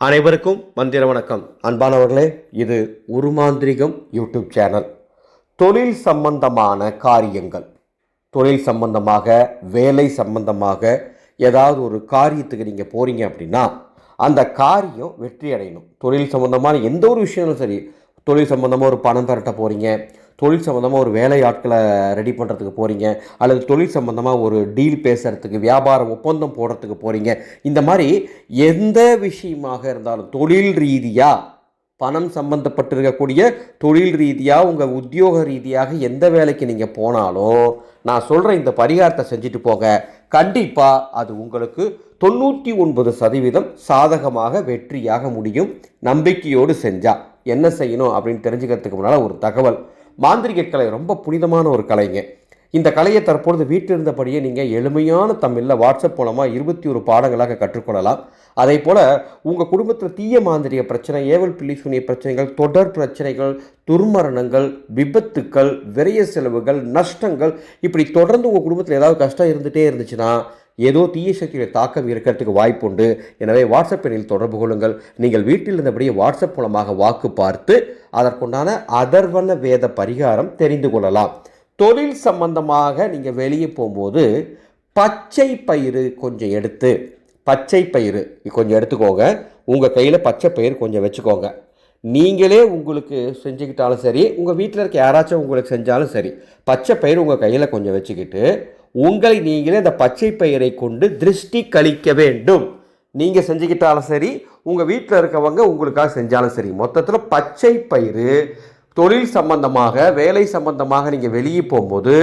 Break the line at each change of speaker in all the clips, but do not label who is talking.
அனைவருக்கும் மந்திர வணக்கம். அன்பானவர்களே இது உருமாந்திரிகம் யூடியூப் சேனல். தொழில் சம்பந்தமான காரியங்கள். தொழில் சம்பந்தமாக வேலை சம்பந்தமாக ஏதாவது ஒரு காரியத்துக்கு நீங்கள் போகிறீங்க அப்படின்னா அந்த காரியம் வெற்றி அடையணும் தொழில் சம்பந்தமான எந்த ஒரு விஷயங்களும் சரி தொழில் சம்பந்தமாக ஒரு பணம் திரட்ட போகிறீங்க தொழில் சம்மந்தமாக ஒரு வேலை ஆட்களை ரெடி பண்ணுறதுக்கு போகிறீங்க அல்லது தொழில் சம்மந்தமாக ஒரு டீல் பேசுகிறதுக்கு வியாபார ஒப்பந்தம் போடுறதுக்கு போகிறீங்க இந்த மாதிரி எந்த விஷயமாக இருந்தாலும் தொழில் ரீதியாக பணம் சம்பந்தப்பட்டிருக்கக்கூடிய தொழில் ரீதியாக உங்கள் உத்தியோக ரீதியாக எந்த வேலைக்கு நீங்கள் போனாலும் நான் சொல்கிற இந்த பரிகாரத்தை செஞ்சுட்டு போங்க. கண்டிப்பாக அது உங்களுக்கு தொண்ணூற்றி ஒன்பது சதவீதம் சாதகமாக வெற்றியாக முடியும். நம்பிக்கையோடு செஞ்சால் என்ன செய்யணும் அப்படின்னு தெரிஞ்சுக்கிறதுக்கு முன்னால் ஒரு தகவல். மாந்திரிக கலை ரொம்ப புனிதமான ஒரு கலைங்க. இந்த கலையை தற்பொழுது வீட்டில் இருந்தபடியே நீங்கள் எளிமையான தமிழில் வாட்ஸ்அப் மூலமாக இருபத்தி ஒரு பாடங்களாக கற்றுக்கொள்ளலாம். அதே போல் உங்கள் குடும்பத்தில் தீய மாந்திரிய பிரச்சனை ஏவல் பிள்ளி சூனிய பிரச்சனைகள் தொடர் பிரச்சனைகள் துர்மரணங்கள் விபத்துக்கள் விரைய செலவுகள் நஷ்டங்கள் இப்படி தொடர்ந்து உங்கள் குடும்பத்தில் ஏதாவது கஷ்டம் இருந்துகிட்டே இருந்துச்சுன்னா ஏதோ தீய சக்தியுடைய தாக்கம் இருக்கிறதுக்கு வாய்ப்பு உண்டு எனவே வாட்ஸ்அப் எண்ணில் தொடர்பு கொள்ளுங்கள். நீங்கள் வீட்டில் இருந்தபடியே வாட்ஸ்அப் மூலமாக வாக்கு பார்த்து அதற்குண்டான அதர்வன வேத பரிகாரம் தெரிந்து கொள்ளலாம். தொழில் சம்பந்தமாக நீங்கள் வெளியே போகும்போது பச்சை பயிறு கொஞ்சம் எடுத்து பச்சை பயிறு கொஞ்சம் எடுத்துக்கோங்க. உங்கள் கையில் பச்சை பயிறு கொஞ்சம் வச்சுக்கோங்க. நீங்களே உங்களுக்கு செஞ்சுக்கிட்டாலும் சரி உங்கள் வீட்டில் இருக்க யாராச்சும் உங்களுக்கு செஞ்சாலும் சரி பச்சை பயிர் உங்கள் கையில் கொஞ்சம் வச்சுக்கிட்டு உங்களை நீங்களே அந்த பச்சை பயிரை கொண்டு திருஷ்டி கழிக்க வேண்டும். நீங்கள் செஞ்சுக்கிட்டாலும் சரி உங்கள் வீட்டில் இருக்கவங்க உங்களுக்காக செஞ்சாலும் சரி மொத்தத்தில் பச்சை பயிறு தொழில் சம்பந்தமாக வேலை சம்பந்தமாக நீங்கள் வெளியே போகும்போது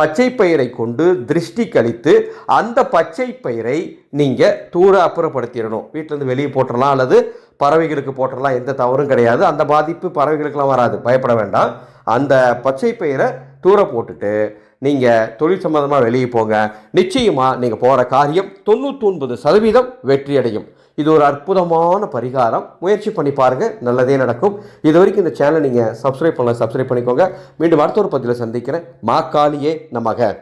பச்சை பயிரை கொண்டு திருஷ்டி கழித்து அந்த பச்சை பயிரை நீங்கள் தூர அப்புறப்படுத்திடணும். வீட்டிலேருந்து வெளியே போட்டுடலாம் அல்லது பறவைகளுக்கு போட்டுடலாம் எந்த தவறும் கிடையாது. அந்த பாதிப்பு பறவைகளுக்கெல்லாம் வராது பயப்பட வேண்டாம். அந்த பச்சை பயிரை தூர போட்டுட்டு நீங்கள் தொழில் சம்மந்தமாக வெளியே போங்க. நிச்சயமாக நீங்கள் போகிற காரியம் தொண்ணூற்றி ஒன்பது சதவீதம் வெற்றி அடையும் இது ஒரு அற்புதமான பரிகாரம். முயற்சி பண்ணி பாருங்கள் நல்லதே நடக்கும். இது வரைக்கும் இந்த சேனலை நீங்கள் சப்ஸ்கிரைப் பண்ணல சப்ஸ்கிரைப் பண்ணிக்கோங்க. மீண்டும் அடுத்த ஒரு பதிவில் சந்திக்கிறேன். மாக்காளியே நமக.